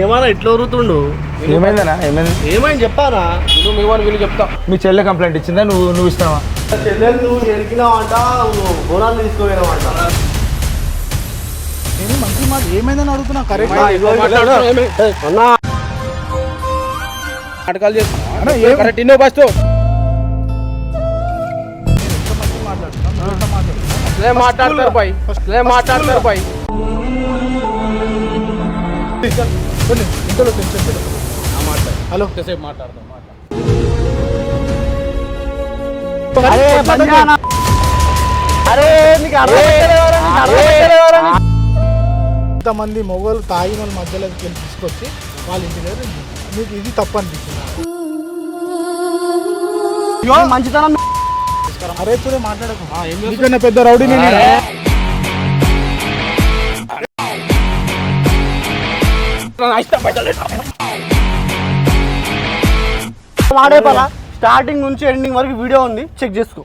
ఏమన్నా ఇట్లా ఊరుతుండు? ఏమైందనా ఏమైంది? ఏమైంది చెప్పానా నువ్వు మీ వాడిని వీళ్ళు చెప్తా. మీ చెల్లె కంప్లైంట్ ఇచ్చిందా? నువ్వు నువ్వు ఇస్తావా? చెల్లెలు నువ్వు ఎరికినావంట తీసుకుపోయినావంట. నేను మంచి మాట? ఏమైందని అడుగుతున్నా? కరెక్ట్ అన్నా నాటకాలు అన్న, చేస్తున్నా ఏం- కరెక్ట్ ఇన్నో ఫస్ట్. లే మాట్లాడతారు పై లే మాట్లాడతారు పై హలో. అరే నీకు అర్థమైతలేదురా? నీకు అర్థమైతలేదురా? ఇంతమంది మొగోళ్ళు తాగిన వాళ్ళ మధ్యలోకి వెళ్ళి తీసుకొచ్చి వాళ్ళ ఇంటి దగ్గర. మీకు ఇది తప్పు అనిపించింది నీ మంచితనం. అరే చూడే మాట్లాడకు. పెద్ద రౌడీ నేను. వాడే పలా స్టార్టింగ్ నుంచి ఎండింగ్ వరకు వీడియో ఉంది. చెక్ చేసుకో.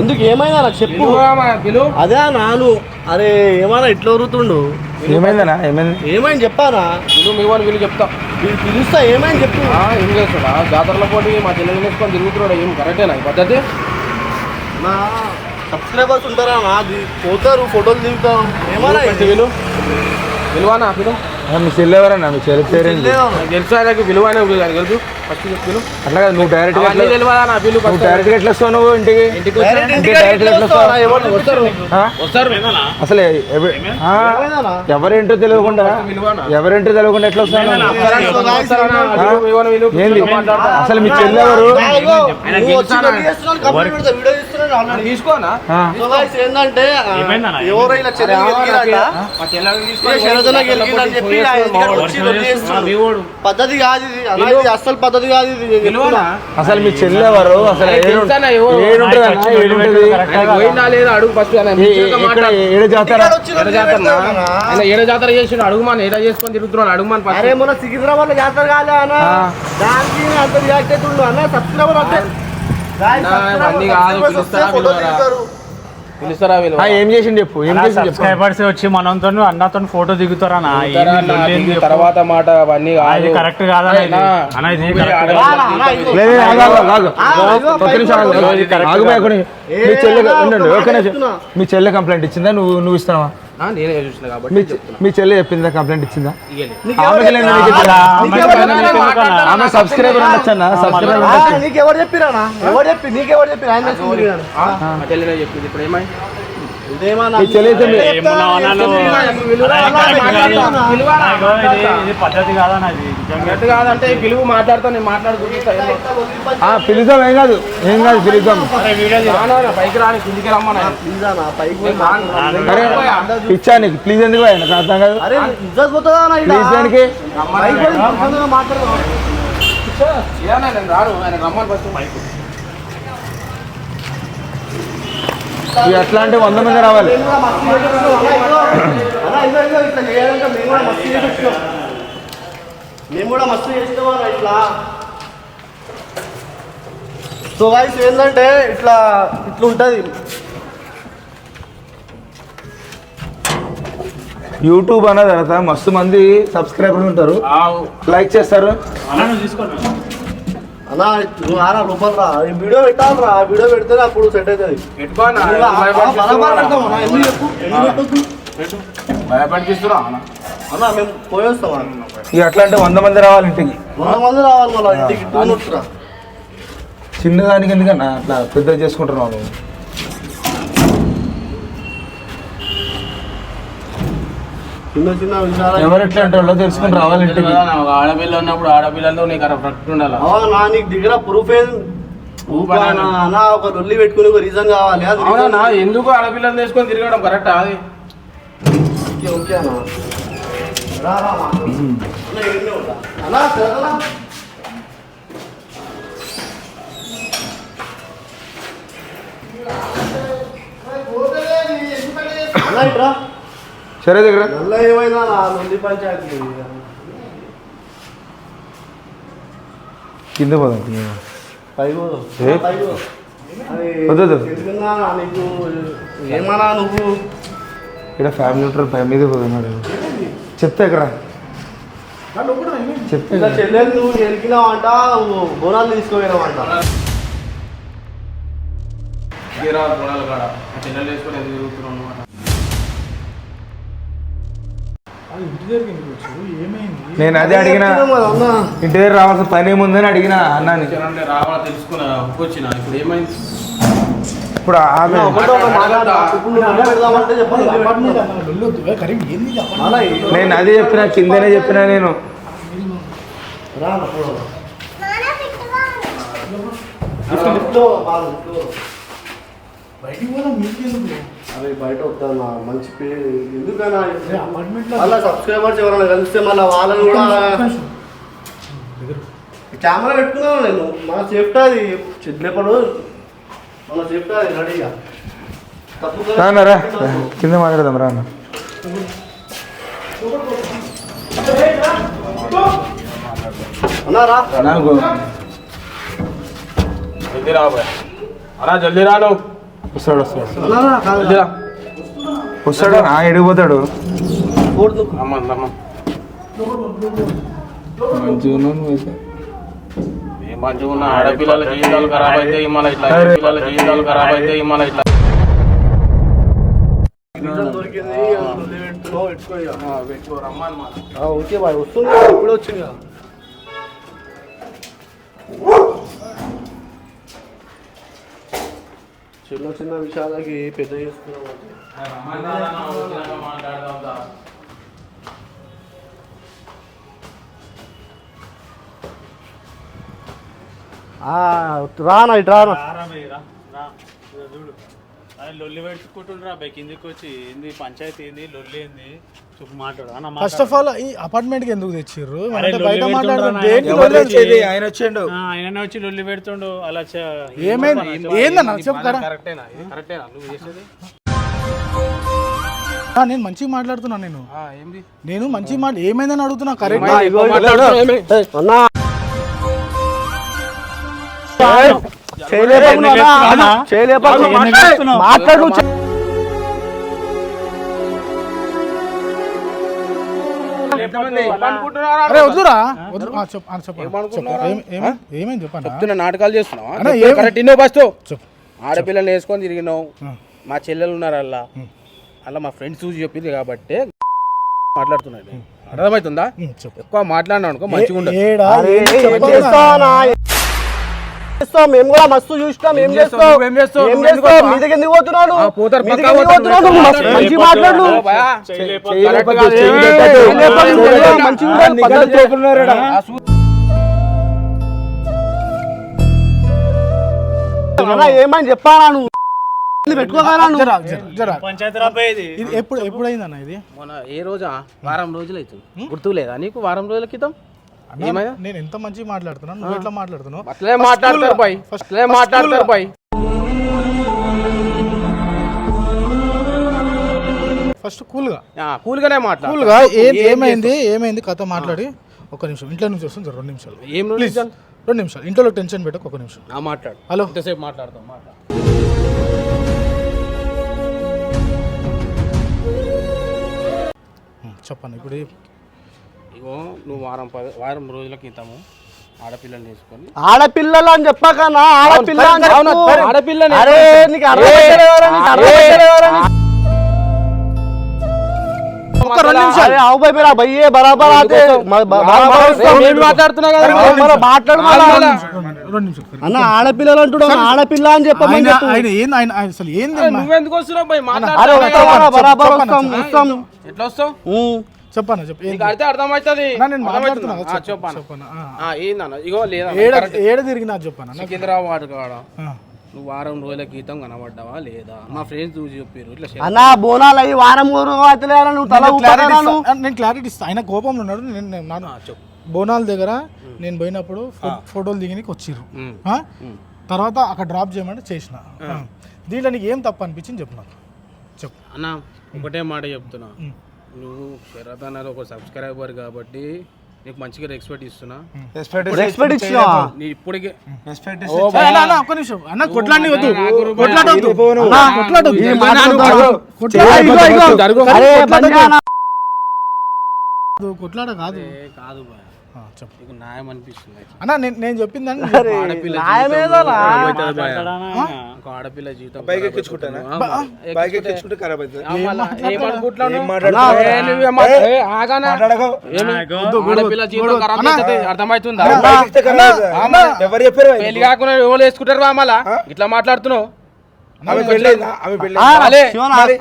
ఎందుకు ఏమైనా నాకు చెప్పు. అదే నాను. అరే ఏమన్నా ఇట్లా ఏమైందనా ఏమైంది? ఏమైంది చెప్పానా? మీ వాడిని వీళ్ళు చెప్తా. పిలుస్తా ఏమైంది చెప్పు. ఏం చేస్తాడా జాతరల పోటీ మా చెల్లెలు వేసుకొని తిరుగుతున్నాడు. ఏం కరెక్టేనా ఈ పద్ధతి? నా సబ్స్క్రైబర్స్ ఉంటారా? నాది పోతారు ఫోటోలు దిగుతారు ఏమన్నా పెట్టి విలు విలువానా పిలువు ఆ, మీ చెల్లె ఎవరన్నా? మీ చెల్లె నాకు తెలుసు ఆయనకి విలువైన తెలుసు ఫస్ట్ అట్లా కాదు నువ్వు డైరెక్ట్ నువ్వు. డైరెక్ట్గా ఎట్లా వస్తావు నువ్వు ఇంటికి? ఇంటికి డైరెక్ట్ ఎట్లా వస్తావు? అసలు? ఎవరేంటో తెలియకుండా విలువనా? ఎవరేంటో తెలియకుండా ఎట్లా వస్తాను? విలువ, విలువ, విలువ. ఏంది. అసలు మీ చెల్లె ఎవరు? తీసుకోనా? ఏంటంటే ఎవరో ఇలా. పద్ధతి కాదు ఇది. అస్సలు పద్ధతి కాదు ఇది. అసలు మీ చెల్లె ఎవరు? అసలు ఏడు- జాతర? చేసిండు. అడుగుమాను ఏడ చేసుకొని తిరుగుతున్నాడు? అడుగుమాను. అరే మొన్న సికింద్రాబాద్లో జాతర కాలే అన్న. దానికి అంత రియాక్ట్ అవుతుండు అన్న. సబ్స్క్రైబర్ అంటే ఏం చేసిండు చెప్పు? ఏం చేసిండు చెప్పు? సబ్స్క్రైబర్స్ వచ్చి మనతో అన్నతో ఫోటో దిగుతారా? తర్వాత మాట అవన్నీ అది. కరెక్ట్ ఇది. అన్నా, ఇది కాదు. అన్న. ఏ, మీ చెల్లె కంప్లైంట్ ఇచ్చిందా? నువ్వు నువ్వు ఇస్తావా? నేనే చూసిన కాబట్టి మీ చెప్తున్నా. మీ చెల్లె చెప్పిందా? కంప్లైంట్ ఇచ్చిందా? చెప్పిరా? చెప్పిరా? చెప్పిరా? ఆమె సబ్స్క్రైబర్ నీకెవరు చెప్పిరానా ఎవరు చెప్పి నీకెవరు చెప్పి ఆయన చెప్పింది. ఇప్పుడు ఏమై కాదంటే పిలువు మాట్లాడతా నేను పిలుద్దాం ఏం కాదు ఏం కాదు పిలుద్దాం. పైకి రాని కిందికి పైకి పిచ్చా నీకు ప్లీజ్ ఎందుకు అర్థం కాదు? ప్లీజ్ దానికి పైకి మాట్లాడదాం. రాను ఆయన రమ్మని ఫస్ట్ ఇవి ఎట్లా అంటే వంద మంది రావాలి. మేము కూడా మస్తు ఇట్లా. సో వైస్ ఏంటంటే ఇట్లా ఇట్లా ఉంటుంది యూట్యూబ్ అన్న తర్వాత మస్తు మంది సబ్స్క్రైబర్లు ఉంటారు. లైక్ చేస్తారు. అన్న, నువ్వు ఆరా రూపాయలు రా ఈ వీడియో పెట్టాలి రా వీడియో పెడితేనే అప్పుడు సెట్ అవుతుంది. పెడతాం అన్న? అన్న? మేము పోయేస్తాం ఇక ఎట్లా అంటే వంద మంది రావాలి ఇంటికి. వంద మంది రావాలి మళ్ళీ ఇంటికి. చిన్నదానికి ఎందుకన్నా? అట్లా పెద్ద చేసుకుంటున్నావు చిన్న చిన్న విషయాలు. ఎవరు ఎట్లా అంటే వాళ్ళో తెలుసుకుని రావాలి ఇంటికి ఆడపిల్ల ఉన్నప్పుడు ఆడపిల్లలతో నీకు అక్కడ ప్రకటన ఉండాలి? అవునా నా నీకు దగ్గర ప్రూఫ్ ఊపా అన్న, ఒక లొల్లి పెట్టుకుని ఒక రీజన్ కావాలి. అది అవునా ఎందుకు ఆడపిల్లలు తీసుకొని తిరగడం? కరెక్ట్ అది? ఓకే ఓకే అన్న. రా? అన్న, సరే దగ్గర. ఏమైనా పంచాయతీ. కింద పోదాం వద్దు, ఏమన్నా నువ్వు? ఇక్కడ ఫ్యామిలీ ఉంటారు పై మీద పోతున్నాడు చెప్తే ఇక్కడ. చెప్తే చెల్లెలు నువ్వు ఎరికినావంట నువ్వు బోనాలు తీసుకుపోయినావంట. తీరా గుణాలు కాడ. చెల్లెలు వేసుకొని తిరుగుతున్నావు అన్నమాట. నేను అదే అడిగిన. ఇంటి దగ్గర రావాల్సిన పని ఏముందని అడిగిన అన్నాని చెల్లెలు రావాలా తెలుసుకున్నా వచ్చిన? ఇప్పుడు ఏమైంది? ఇప్పుడు ఆమె నేను అదే చెప్పిన కిందనే చెప్పిన నేను. రా బయటికి ఎందుకు అరే బయట వస్తాను మంచి పేరు. ఎందుకన్నా? మళ్ళీ సబ్స్క్రైబర్స్ ఎవరైనా కలిస్తే మళ్ళీ వాళ్ళని కూడా కెమెరా పెట్టుకున్నాను నేను. మన సేఫ్టీ అది. చెట్లేపడు మన సేఫ్టీ అది రెడీగా రానా రా. కింద మాట్లాడదాం రానా. అన్నారా నాకు జల్దీ రా అన్నా జల్దీ రా నువ్వు వస్తాడు వస్తాడు వస్తాడు. ఆ ఎడిగిపోతాడు మంచిగా ఆడపిల్లల జీవితాలు ఖరాబ్ అయితే ఇట్లా. జీవితాలు ఖరాబ్ అయితే ఇట్లా. ఓకే బాయ్ వస్తుంది ఇప్పుడే వచ్చింది కదా. చిన్న చిన్న విషయాలకి పెద్ద మాట్లాడదాం రానా ఇటు రానా లొల్లి పెట్టుకుంటుండ్రా బై కిందికి వచ్చి ఏంది పంచాయతీ ఏంది లొల్లి ఏంది? ఫస్ట్ ఆఫ్ ఆల్ ఈ అపార్ట్మెంట్కి ఎందుకు తెచ్చిర్రు? అంటే బయట తెచ్చేది? ఆయన వచ్చిండు. ఆయననే వచ్చి లొల్లి పెడుతుండు. అలా చే- ఏమైంది? ఏందన్న? చెప్పు కదా. కరెక్టేనా? ఇది కరెక్టేనా? నువ్వు చేసేది? ఆ, నేను మంచిగా మాట్లాడుతున్నా నేను. ఆ, ఏంది? నేను మంచిగా మాట ఏమైందని అడుగుతున్నా? కరెక్ట్ అన్నా, ఇగో అరే వద్దురా వద్దు చెప్పండి చెప్తున్నా నాటకాలు చేస్తున్నావా? ఫస్ట్? చెప్పు. ఆడపిల్లలు వేసుకొని తిరిగినావు. మా చెల్లెలు ఉన్నారు అలా అలా మా ఫ్రెండ్స్ చూసి చెప్పింది కాబట్టి మాట్లాడుతున్నాడు. అర్థమవుతుందా? ఎక్కువ మాట్లాడినా అనుకో మంచిగా ఉండదు మేము కూడా మస్తు చూసినాం ఏం ఎందుకు? మీ దగ్గర మీ దగ్గర. మంచి మాట్లాడు. మంచిగా ఏమని చెప్పానా నువ్వు? ఎప్పుడు ఎప్పుడైందన్న ఇది? మొన్న ఏ రోజా? వారం రోజులు అవుతుంది గుర్తు లేదా నీకు? వారం రోజుల క్రితం? నేను ఎంత మంచిగా మాట్లాడుతున్నాను నువ్వు ఎట్లా మాట్లాడుతున్నావు. అట్లే మాట్లాడతారు బాయ్. First- అట్లే first మాట్లాడతారు cool గా. బాయ్. ఫస్ట్ కూల్గా. కూల్ గానే మాట్లాడు కూల్గా? ఏ- ఏమైంది? ఏమైంది? కథ మాట్లాడి. ఒక నిమిషం. ఇంట్లో నుంచి వస్తుంది రెండు నిమిషాలు. ఏం ప్లీజ్ రెండు నిమిషాలు. ఇంట్లో టెన్షన్ పెట్టకు ఒక నిమిషం. ఆ మాట్లాడు. హలో ఎంతసేపు మాట్లాడతాం మాట్లాడు. చెప్పండి. ఇప్పుడు ఇగో నువ్వు వారం పది వారం రోజుల క్రితము ఆడపిల్లల్ని వేసుకొని ఆడపిల్లలు అని చెప్పకనా ఆడపిల్ల అని అవును, చెప్పు. అవును, ఆడపిల్లని అరే నీకు అర్థమైతలేదురా, నీకు అర్థమైతలేదురా, నీకు ఒక్క రెండు నిమిషాలు అరే आओ भाई मेरा भाई है बराबर आते म- ब- बराबर వస్తాం. నేను మాట్లాడుతున్నా కదా అరే మరి మాట్లాడు ఆగు మళ్ళా. మళ్ళా. రెండు నిమిషాలు అన్న ఆడపిల్లలు అంటున్నావు ఆడపిల్ల అని చెప్పమని ఆయన చెప్పు ఆయన ఏంది ఆయన ఆయన అసలు ఏంది అరే, అమ్మా? నువ్వెందుకు వస్తున్నావు బాయ్ అరే మాట్లాడుతున్నా వస్తాం కదా. అన్న, బరాబర్ చెప్పన్న, వస్తాం వస్తాం ఎట్లా వస్తావు ఉమ్. చెప్పన్నా చెప్పు. అర్థమవుతుంది. అన్నా, నేను మాట్లాడుతున్నా. ఆ, ఏందన్న? ఇగో లేదా ఏడ తిరిగినా చెప్పాను నాకు సికింద్రాబాద్ కాడ. నువ్వు వారం రోజుల క్రితం కనబడ్డావా లేదా? మా ఫ్రెండ్స్ చూసి చెప్పారు ఇట్లా అన్న బోనాలు అయ్యి వారం నువ్వు తల నేను క్లారిటీ ఊపకరా ఇస్తా- నువ్వు ఆ, నేను క్లారిటీ ఇస్తా. ఆయన కోపంలో ఉన్నాడు నేను నేను- నాన్న బోనాల దగ్గర నేను పోయినప్పుడు ఫోటోలు దిగనికి వచ్చిర్రు? తర్వాత అక్కడ డ్రాప్ చేయమంటే చేసిన. దీంట్లో నీకు ఏం తప్పు అనిపించింది చెప్పు నాకు. చెప్పు. అన్న ఒకటే మాట చెప్తున్నా. నువ్వు శరత్ అన్నది ఒక సబ్స్క్రైబర్ కాబట్టి నీకు మంచిగా రెస్పెక్ట్ ఇస్తున్నా. రెస్పెక్ట్ నీ ఇప్పటికే రెస్పెక్ట్ ఒక్క నిమిషం. అన్న కొట్లాడి వద్దు. కొట్లాడొద్దు. కొట్లాడొద్దు. కొట్లాడ- కాదు. కాదు నీకు న్యాయం అనిపిస్తుంది అన్న నేను నేను చెప్పిందని ఆడపిల్ల? జీవితం? ఒక ఆడపిల్ల బైక్ ఎక్కించుకుంటానా? బైక్ ఎక్కించుకుంటే ఖరాబ్ అవుతుంది. ఆడపిల్ల ఖరాబ్. అవుతుంది, అర్థమవుతుందా. ఎవరు చెప్పారు? పెళ్ళి కాకుండా ఎవరు వేసుకుంటారు బా మళ్ళా? ఇట్లా మాట్లాడుతున్నావు?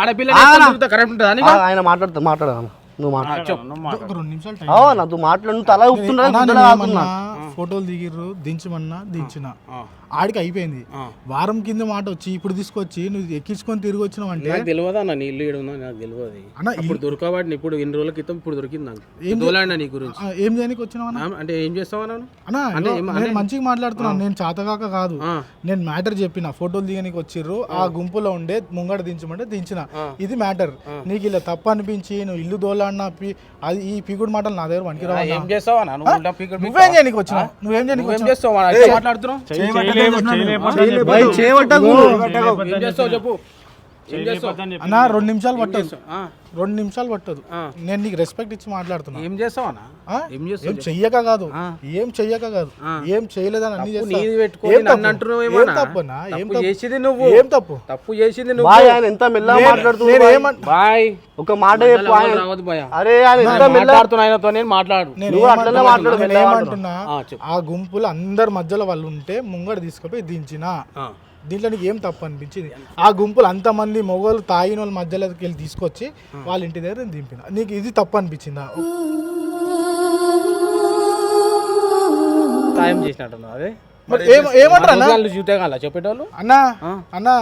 ఆడపిల్ల కరెక్ట్ ఉంటుందా ఆయన మాట్లాడుతా మాట్లాడదాం. నువ్వు మాట్లాడు. అవునా నువ్వు మాట్లాడు. నువ్వు తల ఊపుతున్నా ఫోటోలు దిగిర్రు దించమన్నా దించిన. ఆ. ఆడికి అయిపోయింది. వారం కింద మాట వచ్చి ఇప్పుడు తీసుకొచ్చి నువ్వు ఎక్కించుకొని తిరిగి వచ్చినావు అంటే? నాకు తెలియదు అన్న నీ ఇల్లు ఈడ ఉందా నాకు తెలియదు అన్న, ఇప్పుడు దొరకబట్టి ఇప్పుడు ఎన్ని రోజుల క్రితం ఇప్పుడు దొరికింది నాకు. ఏం దోలాడినా నీ గురించి. ఏం చేయడానికి వచ్చినావు అంటే ఏం చేస్తావా అన్నా అంటే నేను మంచిగా మాట్లాడుతున్నాను నేను చాతగాక కాదు. నేను మ్యాటర్ చెప్పిన ఫోటోలు దిగనికి వచ్చిర్రు ఆ గుంపులో ఉండే ముంగడ దించమంటే దించిన. ఇది మ్యాటర్. నీకు ఇలా తప్పు అనిపించి నువ్వు ఇల్లు దోలాడినా పి- అది ఈ పిగుడు మాటలు నా దగ్గర పనికి రావు ఏం చేస్తావా? నువ్వు చేయడానికి వచ్చినావు? నువ్వేం చేయడానికి చేస్తావు అన్న? మాట్లాడుతున్నావు భయ్, చేయబట్టకు చెప్పు. అన్న రెండు నిమిషాలు పట్టదు ఆ, రెండు నిమిషాలు పట్టదు. నేను నీకు రెస్పెక్ట్ ఇచ్చి మాట్లాడుతున్నా ఏం చేస్తావు? ఏం చేస్తావు చెయ్యక కాదు. ఏం చెయ్యక కాదు ఆ. ఏం చేయలేదని అన్ని తప్పు చేస్తా. నీది పెట్టుకొని ఏం నన్ను తప్పు? అంటున్నావు ఏం ఏమన్నా? తప్పు అన్నా? ఏం తప్పు తప్పు? చేసింది నువ్వు ఏం తప్పు తప్పు చేసింది నువ్వు బాయ్ ఆయన ఎంత మెల్లగా నేను- మాట్లాడుతున్నావు నేను బాయ్. ఒక మాట చెప్పు అరే ఆయన ఎంత మాట్లాడుతున్నా ఆయనతో నేను మాట్లాడు నేను నువ్వు అట్లనే మాట్లాడు, ఏమంటున్నా ఆ, గుంపులు అందరి మధ్యలో వాళ్ళు ఉంటే ముంగడ తీసుకుపోయి దించిన ఆ. దీంట్లో నీకు ఏం తప్పు అనిపించింది ఆ గుంపులు అంతమంది మొగోళ్ళు తాగిన వాళ్ళ మధ్యలోకి వెళ్ళి తీసుకొచ్చి వాళ్ళ ఇంటి దగ్గర నేను దింపిన నీకు ఇది తప్పు అనిపించిందా సాయం అదే మరి ఏమంటారు అన్న వాళ్ళు చూతే కాల చెప్పేటోళ్ళు అన్నా. అన్నా.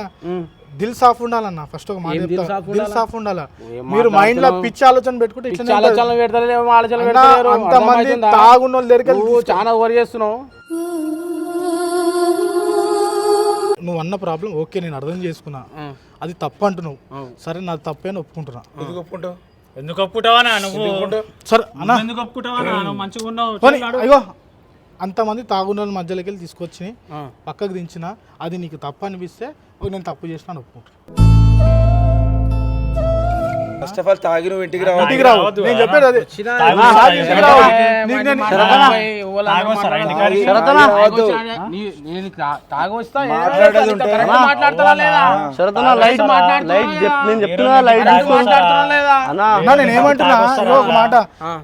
దిల్ సాఫ్ ఉండాలన్న ఫస్ట్ ఒక మాట ఏం దిల్ చెప్తా. సాఫ్ దిల్ ఉండాలా? సాఫ్ ఉండాలా ఏం మీరు మైండ్లో? పిచ్చి ఆలోచన పెట్టుకుంటే ఇట్లనే చాలా ఉంటుంది. చాలా పెడతలేరు ఏమో ఆలోచనలు అన్నా, పెడతలేరు అంతమంది? తాగున్న వాళ్ళ దగ్గరికి నువ్వు చాలా ఓవర్ చేస్తున్నావు నువ్వు అన్న ప్రాబ్లం ఓకే నేను అర్థం చేసుకున్నా. అది తప్పు అంటున్నావు సరే నాది తప్పే అని ఒప్పుకుంటున్నా ఎందుకు ఒప్పుకుంటావు? ఎందుకు ఒప్పుకుంటావా నువ్వు? సరే అన్న. ఎందుకు ఒప్పుకుంటావా నువ్వు మంచిగా ఉన్నావు పోనీ, అయ్యో అంతమంది తాగున్న మధ్యలోకి వెళ్ళి తీసుకొచ్చి. పక్కకు దించిన అది నీకు తప్పు అనిపిస్తే నేను తప్పు చేసిన ఒప్పుకుంటా ఫస్ట్ ఆఫ్ ఆల్ తాగి నువ్వు ఇంటికి రావు. నేను అదే. ఇంటికి రావు. నీకు నేను- మాట్లాడేది ఉంటే మాట్లాడుతున్నా లేదా? శరతన లైట్ లైట్ చెప్ నేను చెప్తున్నా లైట్ కరెక్ట్ మాట్లాడుతున్నా లేదా? అన్నా అన్నా నేను ఏమంటున్నా? ఇగో ఒక మాట.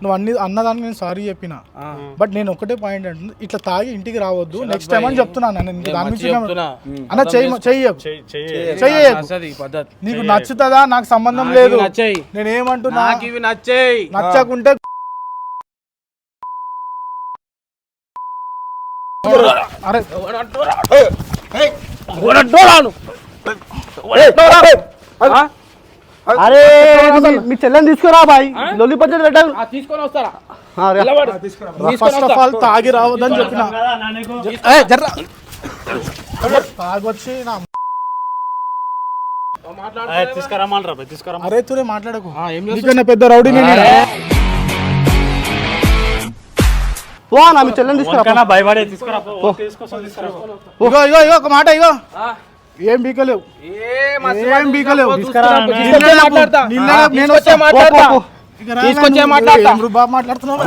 నువ్వు అన్ని అన్నదానికి నేను సారీ చెప్పిన. బట్ నేను ఒకటే పాయింట్ అంటున్నా ఇట్లా తాగి ఇంటికి రావద్దు. నెక్స్ట్ టైం అని చెప్తున్నాను నేను దాని నుంచి చెప్తున్నా. అన్న చెయ్యి చెయ్యి పద్ధతి. నీకు నచ్చుతుందా? నాకు సంబంధం లేదు. నచ్చాయి. నేను ఏమంటున్నా నాకు ఇవి నచ్చాయి. నచ్చకుంటే అరే. అరే మీ- చెల్లెని తీసుకురా బాయ్. లొల్లి పచ్చడి పెట్టాను. ఆ, తీసుకొని వస్తారా? First of. ఆల్ తాగి రావద్దని చెప్పిన. తాగొచ్చి నా అరే, తీసుకురమ్మ. తురే మాట్లాడకు. ఆ, ఏం చేస్తున్నావు? నీకన్నా పెద్ద రౌడీ నా మీ చెల్లెని తీసుకురా భయపడే తీసుకురా పో. ఇగో ఇగో ఇగో ఒక మాట ఇగో. ఏం బీకలేవు. ఏ బీకలేవు. నేను. మాట్లాడతా. తీసుకొచ్చే మాట్లాడతా. ఏం మాట్లాడుతున్నావు?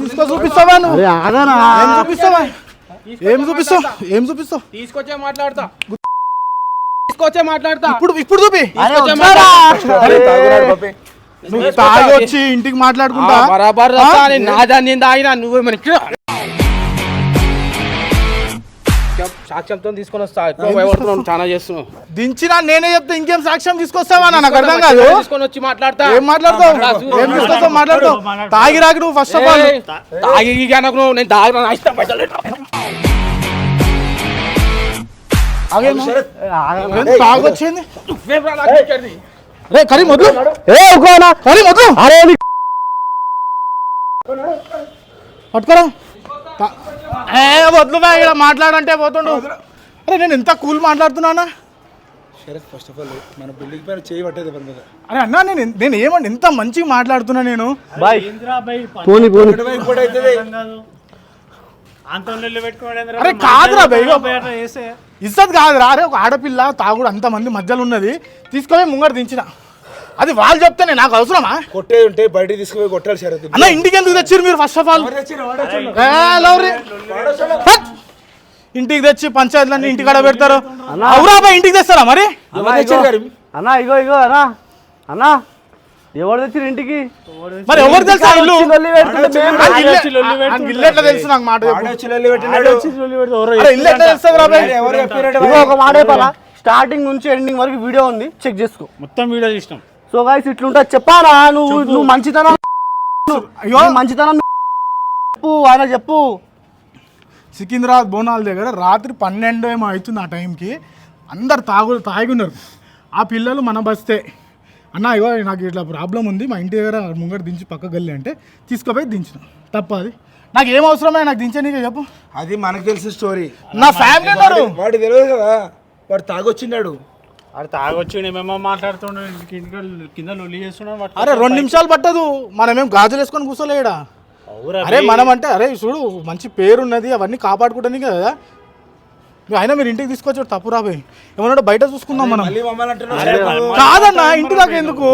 తీసుకో చూపిస్తావా నువ్వు? చూపిస్తావా? ఏం చూపిస్తావు? ఏం చూపిస్తావు? తీసుకొచ్చే మాట్లాడతా. తీసుకొచ్చే మాట్లాడతా. ఇప్పుడు ఇప్పుడు చూపి. నువ్వు తాగి వచ్చి ఇంటికి మాట్లాడుకుంటా? బరాబర్ నా దాన్ని నేను తాగినా నువ్వేమని? సాక్ష్యంతో తీసుకొని వస్తా. ఎక్కువ చాలా చేస్తున్నావు. దించినా నేనే చెప్తే ఇంకేం సాక్ష్యం తీసుకొస్తావా నాకు అర్థం కాదు. తీసుకొని వచ్చి మాట్లాడతా. ఏం మాట్లాడతావు. ఏం తీసుకొస్తావు? మాట్లాడతావు? తాగి రాకి నువ్వు ఫస్ట్ ఆఫ్ ఆల్ తాగి నువ్వు, నేను నా ఇష్టం. తాగొచ్చింది నువ్వేం రా కరీం ఏ ఊకోనా కరీం వద్దు. అరే పట్టుకోరా. ఏ వద్దు బా, ఇక్కడ మాట్లాడంటే పోతుండు. అరే నేను ఎంత కూల్ మాట్లాడుతున్నానా? శరత్ ఫస్ట్ ఆఫ్ ఆల్ మన బిల్డింగ్ పైన చేయి పట్టేది పని మీద? అరే అన్నా నేను నేను ఏమండి ఎంత మంచిగా మాట్లాడుతున్నా నేను? బాయ్. పోనీ పోనీ. అంత అరే కాదురా ఇస్తుంది కాదురా అరే ఒక ఆడపిల్ల తాగుడు అంతమంది మధ్యలో ఉన్నది. తీసుకొని ముంగట దించిన. అది వాళ్ళు చెప్తేనే నాకు అవసరమా? కొట్టే ఉంటే బయటికి తీసుకుపోయి కొట్టాలి శరత్ అన్న ఇంటికి ఎందుకు తెచ్చారు మీరు ఫస్ట్ ఆఫ్ ఆల్ ఇంటికి తెచ్చి పంచాయతీలన్నీ ఇంటికాడ పెడతారు. అవురా బా ఇంటికి తెస్తారా మరి? అన్నా ఇగో. అన్నా ఇగో ఇగో అన్నా. అన్నా ఎవరు తెచ్చిన ఇంటికి? మరి ఎవరు తెలుసా ఇల్లు? ఇల్లే- ఎట్లా తెలుసు నాకు మాట ఇల్లు ఎట్లా తెలుస్తుంది ఒక మాట స్టార్టింగ్ నుంచి ఎండింగ్ వరకు వీడియో ఉంది. చెక్ చేసుకో. మొత్తం వీడియో చూసినాం. సో గాయస్ ఇట్లుంటా చెప్పారా నువ్వు నువ్వు మంచితనం అయ్యో! మంచితనం చెప్పు ఆయన చెప్పు. సికింద్రాబాద్ బోనాల దగ్గర రాత్రి పన్నెండు ఏమో అవుతుంది ఆ టైంకి. అందరు తాగు తాగి ఉన్నారు ఆ పిల్లలు మన బస్తే. అన్న ఇగో నాకు ఇట్లా ప్రాబ్లం ఉంది. మా ఇంటి దగ్గర ముంగట దించి పక్క గల్లి అంటే తీసుకుపోయి దించిన. తప్ప అది నాకు ఏం అవసరమే? నాకు దించనీకే చెప్పు. అది మనకు తెలిసిన స్టోరీ నా ఫ్యామిలీ వాడు తెలియదు కదా. వాడు తాగొచ్చిన్నాడు అరే మాట్లాడుతుండే కింద లొల్లి అరే రెండు నిమిషాలు పట్టదు. మనమేం గాజులు వేసుకొని కూర్చోలేడా అరే మనం అంటే అరే చూడు మంచి పేరు ఉన్నది అవన్నీ కాపాడుకుంటానికి కదా. అయినా మీరు ఇంటికి తీసుకొచ్చాడు తప్పు రాబోయ్ ఏమన్నా బయట చూసుకుందాం మనం. కాదన్నా ఇంటి దాకా ఎందుకు?